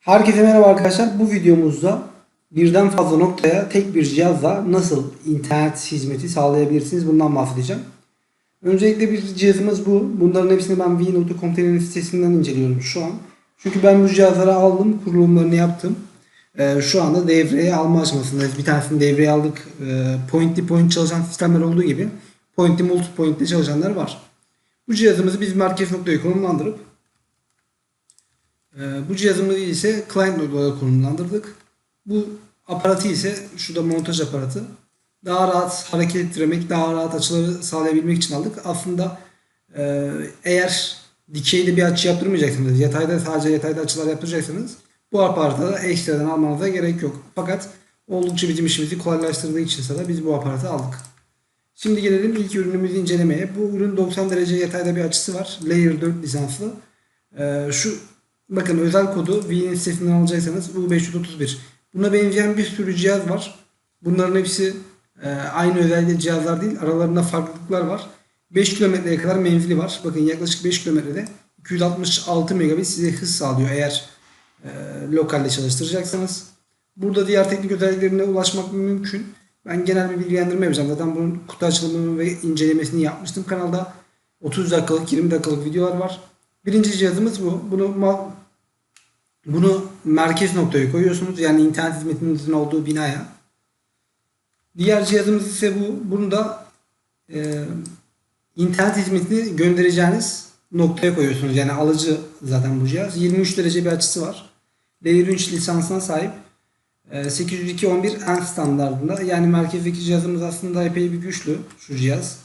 Herkese merhaba arkadaşlar. Bu videomuzda birden fazla noktaya tek bir cihazla nasıl internet hizmeti sağlayabilirsiniz bundan bahsedeceğim. Öncelikle bir cihazımız bu. Bunların hepsini ben v.com.tr sitesinden inceliyorum şu an. Çünkü ben bu cihazları aldım, kurulumlarını yaptım. Ee, şu anda devreye alma aşamasındayız. Bir tanesini devreye aldık. Ee, point to point çalışan sistemler olduğu gibi point to multi point de çalışanlar var. Bu cihazımızı biz merkez noktaya konumlandırıp ee, bu cihazımızı ise client olarak konumlandırdık. Bu aparatı ise şurada montaj aparatı. Daha rahat hareket ettirmek, daha rahat açıları sağlayabilmek için aldık. Aslında e, eğer dikeyde bir açı yaptırmayacaksınız, yatayda sadece yatayda açılar yaptıracaksanız bu aparatı da ekstradan almanıza gerek yok. Fakat oldukça bizim işimizi kolaylaştırdığı için da biz bu aparatı aldık. Şimdi gelelim ilk ürünümüzü incelemeye. Bu ürün 90 derece yatayda bir açısı var. Layer 4 lisanslı. Ee, şu bakın özel kodu V'nin sitesinden alacaksanız U531. Buna benzeyen bir sürü cihaz var. Bunların hepsi e, aynı özellikle cihazlar değil. Aralarında farklılıklar var. 5 kilometreye kadar menzili var. Bakın yaklaşık 5 kilometrede 266 megabit size hız sağlıyor eğer e, lokalde çalıştıracaksanız. Burada diğer teknik özelliklerine ulaşmak mümkün. Ben genel bir bilgilendirme yapacağım. Zaten bunun kutu açılımını ve incelemesini yapmıştım kanalda. 30 dakikalık 20 dakikalık videolar var. Birinci cihazımız bu. Bunu bunu merkez noktaya koyuyorsunuz. Yani internet hizmetinizin olduğu binaya. Diğer cihazımız ise bu. Bunu da e, internet hizmetini göndereceğiniz noktaya koyuyorsunuz. Yani alıcı zaten bu cihaz. 23 derece bir açısı var. Layer 3 lisansına sahip. E, 802.11n standartında. Yani merkezdeki cihazımız aslında epey bir güçlü şu cihaz.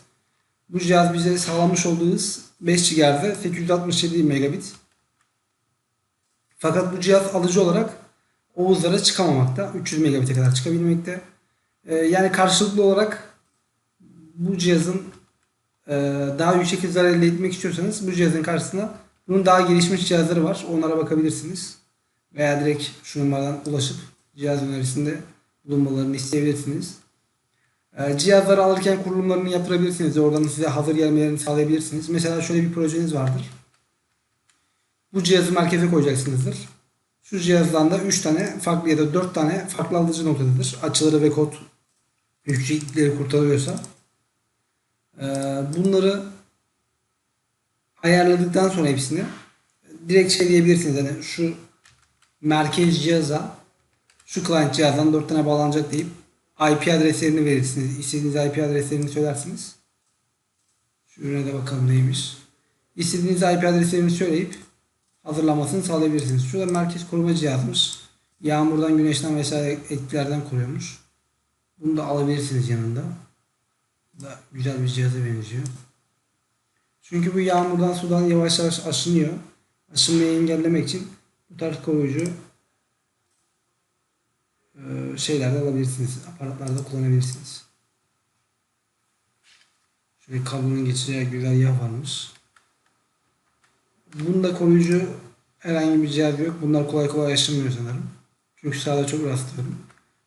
Bu cihaz bize sağlamış olduğu hız 5 GHz'de 867 megabit. Fakat bu cihaz alıcı olarak o hızlara çıkamamakta. 300 megabit'e kadar çıkabilmekte. Ee, yani karşılıklı olarak bu cihazın e, daha yüksek hızlar elde etmek istiyorsanız bu cihazın karşısında bunun daha gelişmiş cihazları var. Onlara bakabilirsiniz. Veya direkt şu numaradan ulaşıp cihaz önerisinde bulunmalarını isteyebilirsiniz. Ee, Cihazları alırken kurulumlarını yaptırabilirsiniz. Oradan size hazır gelmelerini sağlayabilirsiniz. Mesela şöyle bir projeniz vardır. Bu cihazı merkeze koyacaksınızdır. Şu cihazdan da 3 tane farklı ya da 4 tane farklı alıcı noktadadır. Açıları ve kod yükseklikleri kurtarıyorsa. Ee, Bunları ayarladıktan sonra hepsini direkt şey diyebilirsiniz. Yani şu merkez cihaza şu client cihazdan 4 tane bağlanacak deyip IP adreslerini verirsiniz. İstediğiniz IP adreslerini söylersiniz. Şu ürüne bakalım neymiş. İstediğiniz IP adreslerini söyleyip hazırlamasını sağlayabilirsiniz. Şurada merkez koruma cihazmış. Yağmurdan, güneşten vesaire etkilerden koruyormuş. Bunu da alabilirsiniz yanında. Bu da güzel bir cihaza benziyor. Çünkü bu yağmurdan, sudan yavaş yavaş aşınıyor. Aşınmayı engellemek için bu tarz koruyucu e, şeylerde alabilirsiniz. Aparatlarda kullanabilirsiniz. Şöyle kablonun geçeceği güzel yağ varmış. Bunda koruyucu herhangi bir cihaz yok. Bunlar kolay kolay yaşanmıyor sanırım. Çünkü sahada çok rastlıyorum.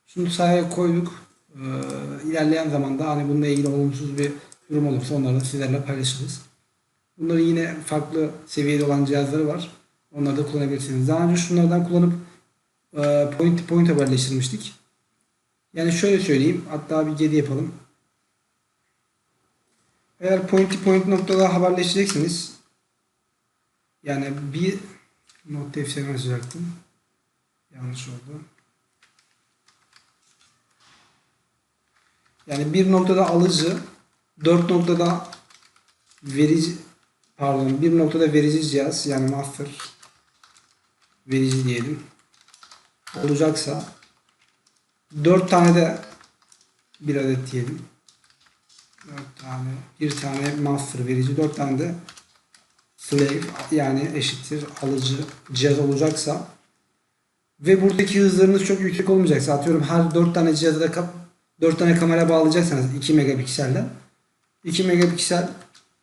Şunu sahaya koyduk. Ee, ilerleyen zamanda hani bununla ilgili olumsuz bir durum olursa onları da sizlerle paylaşırız. Bunların yine farklı seviyede olan cihazları var. Onları da kullanabilirsiniz. Daha önce şunlardan kullanıp e, point to point haberleştirmiştik. Yani şöyle söyleyeyim. Hatta bir geri yapalım. Eğer point to point noktada haberleştireceksiniz. Yani bir not defterini açacaktım. Yanlış oldu. Yani bir noktada alıcı, dört noktada verici, pardon bir noktada verici cihaz yani master verici diyelim olacaksa dört tane de bir adet diyelim. Dört tane, bir tane master verici, dört tane de slave yani eşittir alıcı cihaz olacaksa ve buradaki hızlarınız çok yüksek olmayacaksa atıyorum her 4 tane cihaza da kap 4 tane kamera bağlayacaksanız 2 megapikselden 2 megapiksel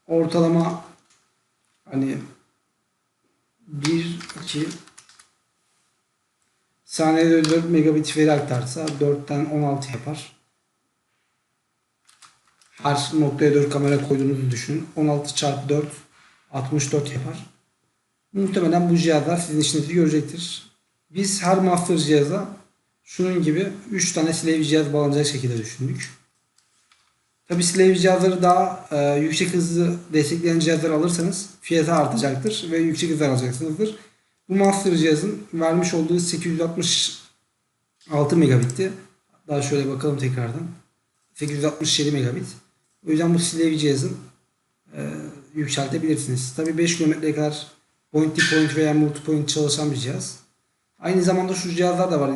ortalama hani 1 2 saniyede 4 megabit veri aktarsa 4'ten 16 yapar. Her noktaya 4 kamera koyduğunuzu düşünün. 16 çarpı 4 64 yapar. Muhtemelen bu cihazlar sizin işinizi görecektir. Biz her master cihaza şunun gibi 3 tane slave cihaz bağlanacak şekilde düşündük. Tabi slave cihazları daha e, yüksek hızlı destekleyen cihazlar alırsanız fiyatı artacaktır ve yüksek hızlar alacaksınızdır. Bu master cihazın vermiş olduğu 866 megabitti. Daha şöyle bakalım tekrardan. 867 megabit. O yüzden bu slave cihazın e, yükseltebilirsiniz. Tabi 5 kilometreye kadar point to point veya multi point çalışan bir cihaz. Aynı zamanda şu cihazlar da var.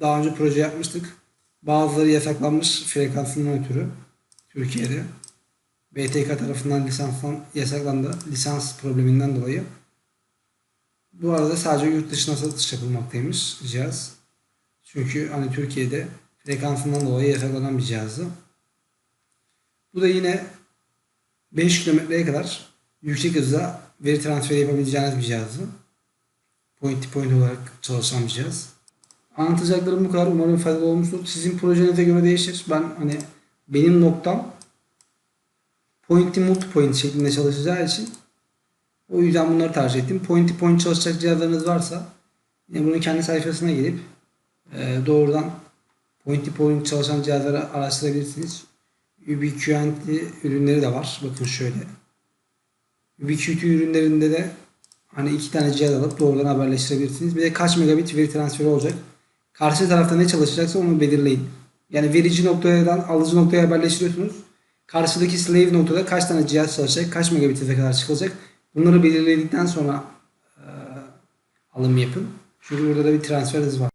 Daha önce proje yapmıştık. Bazıları yasaklanmış frekansından ötürü Türkiye'de. BTK tarafından lisanslan yasaklandı. Lisans probleminden dolayı. Bu arada sadece yurt dışına satış yapılmaktaymış cihaz. Çünkü hani Türkiye'de frekansından dolayı yasaklanan bir cihazdı. Bu da yine 5 kilometreye kadar yüksek hızda veri transferi yapabileceğiniz bir cihazdı. Point to point olarak çalışan bir cihaz. Anlatacaklarım bu kadar. Umarım faydalı olmuştur. Sizin projenize göre değişir. Ben hani benim noktam point to point şeklinde çalışacağı için o yüzden bunları tercih ettim. Point to point çalışacak cihazlarınız varsa yine bunun kendi sayfasına gelip doğrudan point to point çalışan cihazları araştırabilirsiniz. Ubiquiti ürünleri de var. Bakın şöyle. Ubiquiti ürünlerinde de hani iki tane cihaz alıp doğrudan haberleştirebilirsiniz. Bir de kaç megabit veri transferi olacak. Karşı tarafta ne çalışacaksa onu belirleyin. Yani verici noktadan alıcı noktaya haberleştiriyorsunuz. Karşıdaki slave noktada kaç tane cihaz çalışacak, kaç megabit'e kadar çıkılacak. Bunları belirledikten sonra e, alım yapın. Çünkü burada da bir transfer var.